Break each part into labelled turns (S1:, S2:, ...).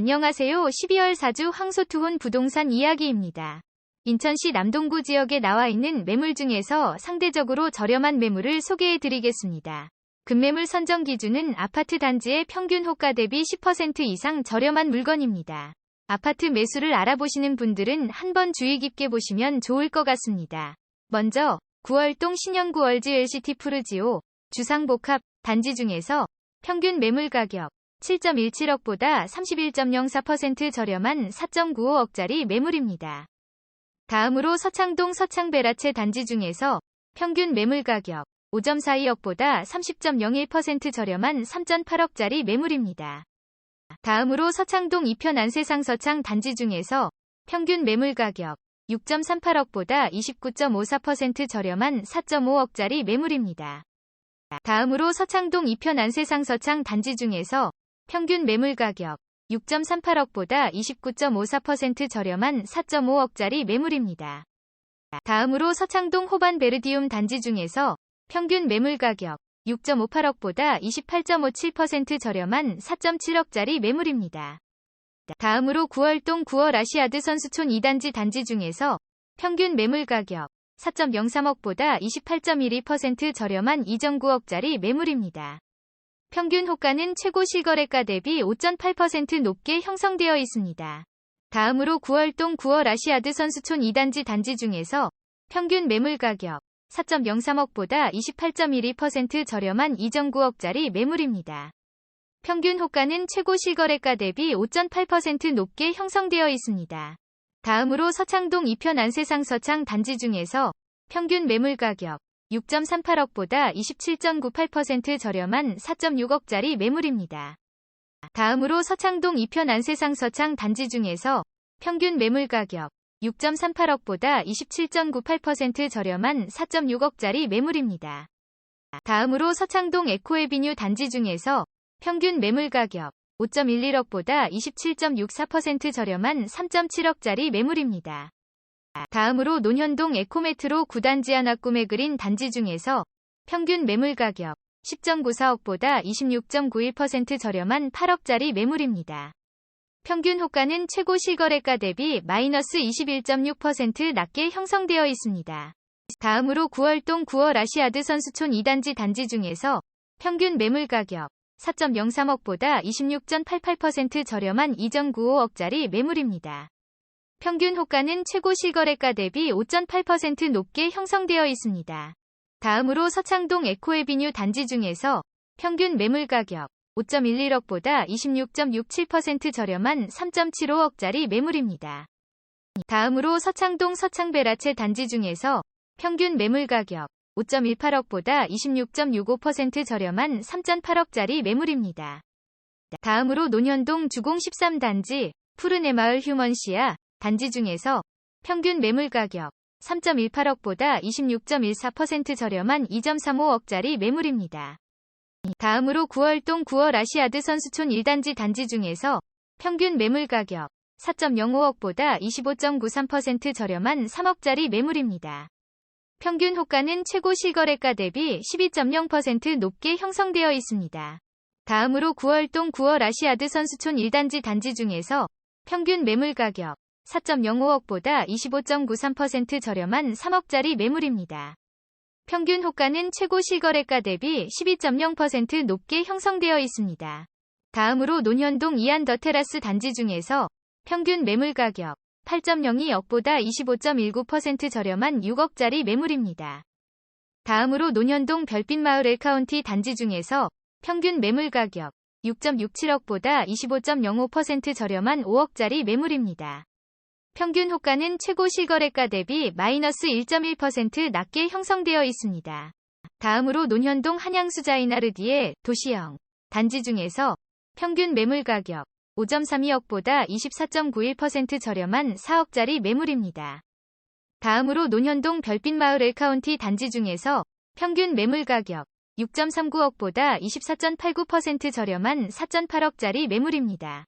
S1: 안녕하세요. 12월 4주 황소투혼 부동산 이야기입니다. 인천시 남동구 지역에 나와 있는 매물 중에서 상대적으로 저렴한 매물을 소개해 드리겠습니다. 급매물 선정 기준은 아파트 단지의 평균 호가 대비 10% 이상 저렴한 물건입니다. 아파트 매수를 알아보시는 분들은 한번 주의 깊게 보시면 좋을 것 같습니다. 먼저 9월동 신영구 월지 LCT 푸르지오 주상복합 단지 중에서 평균 매물 가격 7.17억보다 31.04% 저렴한 4.95억짜리 매물입니다. 다음으로 서창동 서창베라체 단지 중에서 평균 매물 가격 5.42억보다 30.01% 저렴한 3.8억짜리 매물입니다. 다음으로 서창동 이편 안세상 서창 단지 중에서 평균 매물 가격 6.38억보다 29.54% 저렴한 4.5억짜리 매물입니다. 다음으로 서창동 이편 안세상 서창 단지 중에서 평균 매물 가격 6.38억보다 29.54% 저렴한 4.5억짜리 매물입니다. 다음으로 서창동 호반 베르디움 단지 중에서 평균 매물 가격 6.58억보다 28.57% 저렴한 4.7억짜리 매물입니다. 다음으로 9월동 9월 아시아드 선수촌 2단지 단지 중에서 평균 매물 가격 4.03억보다 28.12% 저렴한 2.9억짜리 매물입니다. 평균 호가는 최고 실거래가 대비 5.8% 높게 형성되어 있습니다. 다음으로 9월동 9월 아시아드 선수촌 2단지 단지 중에서 평균 매물 가격 4.03억보다 28.12% 저렴한 2.9억짜리 매물입니다. 평균 호가는 최고 실거래가 대비 5.8% 높게 형성되어 있습니다. 다음으로 서창동 이편 안세상 서창 단지 중에서 평균 매물 가격 6.38억보다 27.98% 저렴한 4.6억짜리 매물입니다. 다음으로 서창동 이편 안세상 서창 단지 중에서 평균 매물 가격 6.38억보다 27.98% 저렴한 4.6억짜리 매물입니다. 다음으로 서창동 에코에비뉴 단지 중에서 평균 매물 가격 5.11억보다 27.64% 저렴한 3.7억짜리 매물입니다. 다음으로 논현동 에코메트로 9단지 하나 꿈에 그린 단지 중에서 평균 매물 가격 10.94억보다 26.91% 저렴한 8억짜리 매물입니다. 평균 호가는 최고 실거래가 대비 마이너스 21.6% 낮게 형성되어 있습니다. 다음으로 9월동 9월 아시아드 선수촌 2단지 단지 중에서 평균 매물 가격 4.03억보다 26.88% 저렴한 2.95억짜리 매물입니다. 평균 호가는 최고 실거래가 대비 5.8% 높게 형성되어 있습니다. 다음으로 서창동 에코에비뉴 단지 중에서 평균 매물 가격 5.11억보다 26.67% 저렴한 3.75억짜리 매물입니다. 다음으로 서창동 서창베라체 단지 중에서 평균 매물 가격 5.18억보다 26.65% 저렴한 3.8억짜리 매물입니다. 다음으로 논현동 주공 13단지 푸르네마을 휴먼시아 단지 중에서 평균 매물 가격 3.18억보다 26.14% 저렴한 2.35억짜리 매물입니다. 다음으로 9월동 9월 아시아드 선수촌 1단지 단지 중에서 평균 매물 가격 4.05억보다 25.93% 저렴한 3억짜리 매물입니다. 평균 호가는 최고 실거래가 대비 12.0% 높게 형성되어 있습니다. 다음으로 9월동 9월 아시아드 선수촌 1단지 단지 중에서 평균 매물 가격 4.05억보다 25.93% 저렴한 3억짜리 매물입니다. 평균 호가는 최고 실거래가 대비 12.0% 높게 형성되어 있습니다. 다음으로 논현동 이안 더 테라스 단지 중에서 평균 매물 가격 8.02억보다 25.19% 저렴한 6억짜리 매물입니다. 다음으로 논현동 별빛마을 엘카운티 단지 중에서 평균 매물 가격 6.67억보다 25.05% 저렴한 5억짜리 매물입니다. 평균 호가는 최고 실거래가 대비 마이너스 1.1% 낮게 형성되어 있습니다. 다음으로 논현동 한양수자이나르디의 도시형 단지 중에서 평균 매물 가격 5.32억보다 24.91% 저렴한 4억짜리 매물입니다. 다음으로 논현동 별빛마을 엘카운티 단지 중에서 평균 매물 가격 6.39억보다 24.89% 저렴한 4.8억짜리 매물입니다.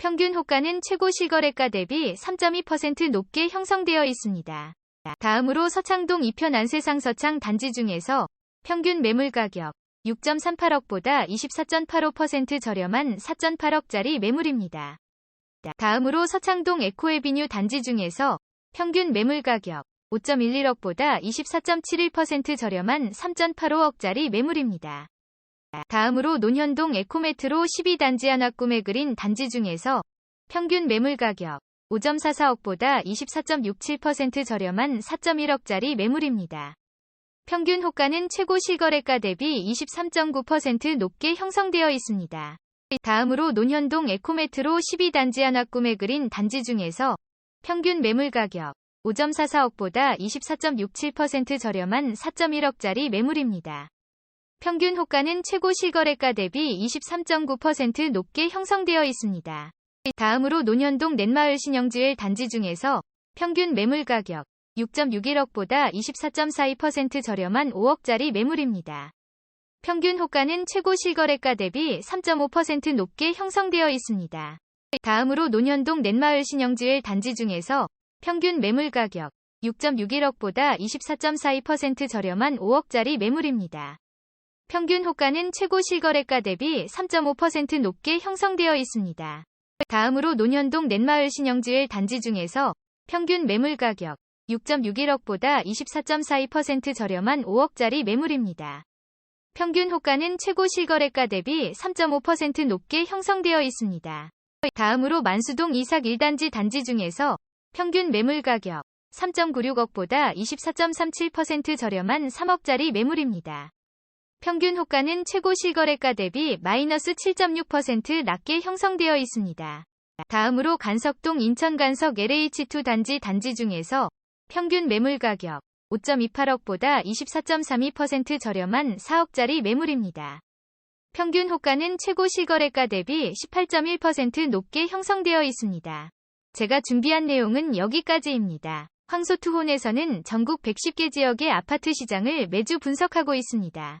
S1: 평균 호가는 최고 실거래가 대비 3.2% 높게 형성되어 있습니다. 다음으로 서창동 이편 안세상 서창 단지 중에서 평균 매물 가격 6.38억보다 24.85% 저렴한 4.8억짜리 매물입니다. 다음으로 서창동 에코에비뉴 단지 중에서 평균 매물 가격 5.11억보다 24.71% 저렴한 3.85억짜리 매물입니다. 다음으로 논현동 에코메트로 12단지 하나 꿈에 그린 단지 중에서 평균 매물 가격 5.44억보다 24.67% 저렴한 4.1억짜리 매물입니다. 평균 호가는 최고 실거래가 대비 23.9% 높게 형성되어 있습니다. 다음으로 논현동 에코메트로 12단지 하나 꿈에 그린 단지 중에서 평균 매물 가격 5.44억보다 24.67% 저렴한 4.1억짜리 매물입니다. 평균 호가는 최고 실거래가 대비 23.9% 높게 형성되어 있습니다. 다음으로 논현동 넷마을 신영주일 단지 중에서 평균 매물 가격 6.61억보다 24.42% 저렴한 5억짜리 매물입니다. 평균 호가는 최고 실거래가 대비 3.5% 높게 형성되어 있습니다. 다음으로 논현동 넷마을 신영주일 단지 중에서 평균 매물 가격 6.61억보다 24.42% 저렴한 5억짜리 매물입니다. 평균 호가는 최고 실거래가 대비 3.5% 높게 형성되어 있습니다. 다음으로 논현동 넷마을 신영주일 단지 중에서 평균 매물 가격 6.61억보다 24.42% 저렴한 5억짜리 매물입니다. 평균 호가는 최고 실거래가 대비 3.5% 높게 형성되어 있습니다. 다음으로 만수동 이삭 1단지 단지 중에서 평균 매물 가격 3.96억보다 24.37% 저렴한 3억짜리 매물입니다. 평균 호가는 최고 실거래가 대비 마이너스 7.6% 낮게 형성되어 있습니다. 다음으로 간석동 인천 간석 LH2 단지 단지 중에서 평균 매물 가격 5.28억보다 24.32% 저렴한 4억짜리 매물입니다. 평균 호가는 최고 실거래가 대비 18.1% 높게 형성되어 있습니다. 제가 준비한 내용은 여기까지입니다. 황소투혼에서는 전국 110개 지역의 아파트 시장을 매주 분석하고 있습니다.